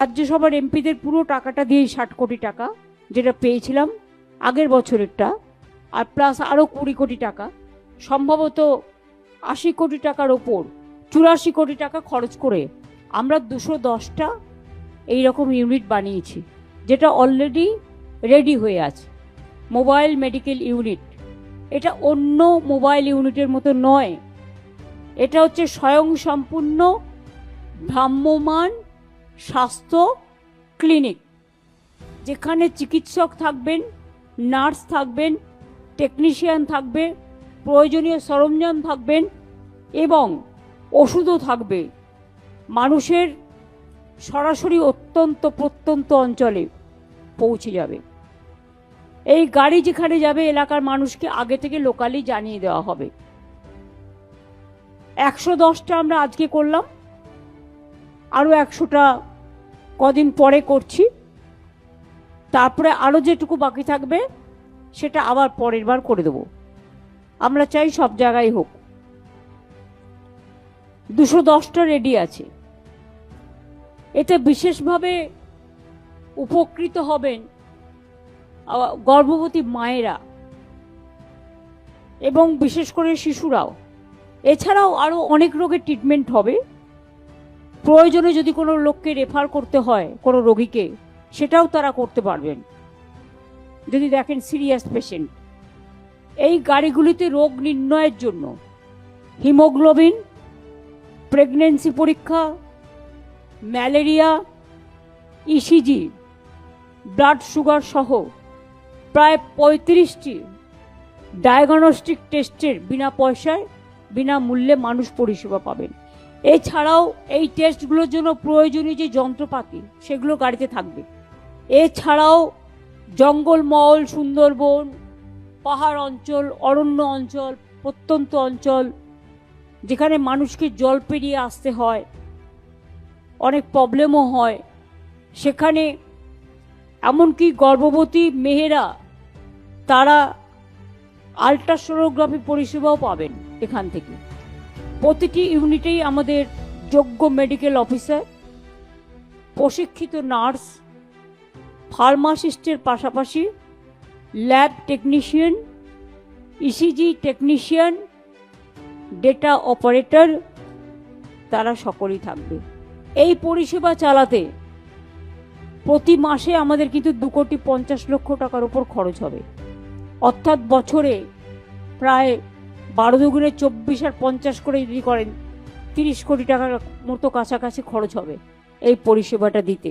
রাজ্যসভার এমপিদের পুরো টাকাটা দিয়েই ষাট কোটি টাকা, যেটা পেয়েছিলাম আগের বছরেরটা, আর প্লাস আরও কুড়ি কোটি টাকা। সম্ভবত আশি কোটি টাকার ওপর চুরাশি কোটি টাকা খরচ করে আমরা দুশো দশটা এইরকম ইউনিট বানিয়েছি, যেটা অলরেডি রেডি হয়ে আছে। মোবাইল মেডিকেল ইউনিট এটা অন্য মোবাইল ইউনিটের মতো নয়। এটা হচ্ছে স্বয়ংসম্পূর্ণ ভ্রাম্যমান স্বাস্থ্য ক্লিনিক, যেখানে চিকিৎসক থাকবেন, নার্স থাকবেন, টেকনিশিয়ান থাকবে, প্রয়োজনীয় সরঞ্জাম থাকবেন এবং ওষুধও থাকবে। মানুষের সরাসরি অত্যন্ত প্রত্যন্ত অঞ্চলে পৌঁছে যাবে। এই গাড়ি যেখানে যাবে, এলাকার মানুষকে আগে থেকে লোকালি জানিয়ে দেওয়া হবে। একশো দশটা আমরা আজকে করলাম। আরও একশোটা কদিন পরে করছি। তারপরে আরও যেটুকু বাকি থাকবে, সেটা আবার পরের বার করে দেব। আমরা চাই সব জায়গায় হোক। দুশো দশটা রেডি আছে। এতে বিশেষভাবে উপকৃত হবেন গর্ভবতী মায়েরা এবং বিশেষ করে শিশুরাও। এছাড়াও আরও অনেক রোগের ট্রিটমেন্ট হবে। প্রয়োজনে যদি কোনো লোককে রেফার করতে হয়, কোনো রোগীকে, সেটাও তারা করতে পারবেন। যদি দেখেন সিরিয়াস পেশেন্ট, এই গাড়িগুলিতে রোগ নির্ণয়ের জন্য হিমোগ্লোবিন, প্রেগনেন্সি পরীক্ষা, ম্যালেরিয়া ইসিজি ব্লাড সুগার সহ প্রায় পঁয়ত্রিশটি ডায়াগনস্টিক টেস্টের বিনা পয়সায়, বিনামূল্যে মানুষ পরিষেবা পাবেন। এছাড়াও এই টেস্টগুলোর জন্য প্রয়োজনীয় যে যন্ত্রপাতি, সেগুলো গাড়িতে থাকবে। এছাড়াও জঙ্গলমহল সুন্দরবন, পাহাড় অঞ্চল, অরণ্য অঞ্চল, প্রত্যন্ত অঞ্চল, যেখানে মানুষকে জল পেরিয়ে আসতে হয়, অনেক প্রবলেমও হয়। সেখানে এমনকি গর্ভবতী মেয়েরা, তারা আল্ট্রাসোনোগ্রাফি পরিষেবাও পাবেন এখান থেকে। প্রতিটি ইউনিটেই আমাদের যোগ্য মেডিকেল অফিসার, প্রশিক্ষিত নার্স, ফার্মাসিস্টের পাশাপাশি lab technician, ECG technician, data operator তারা সকলেই থাকবে। এই পরিষেবা চালাতে প্রতি মাসে আমাদের কিন্তু দু কোটি পঞ্চাশ লক্ষ টাকার উপর খরচ হবে। অর্থাৎ বছরে প্রায় বারো দুগুণে চব্বিশ আর পঞ্চাশ করে যদি করেন, তিরিশ কোটি টাকার মতো কাছাকাছি খরচ হবে এই পরিষেবাটা দিতে।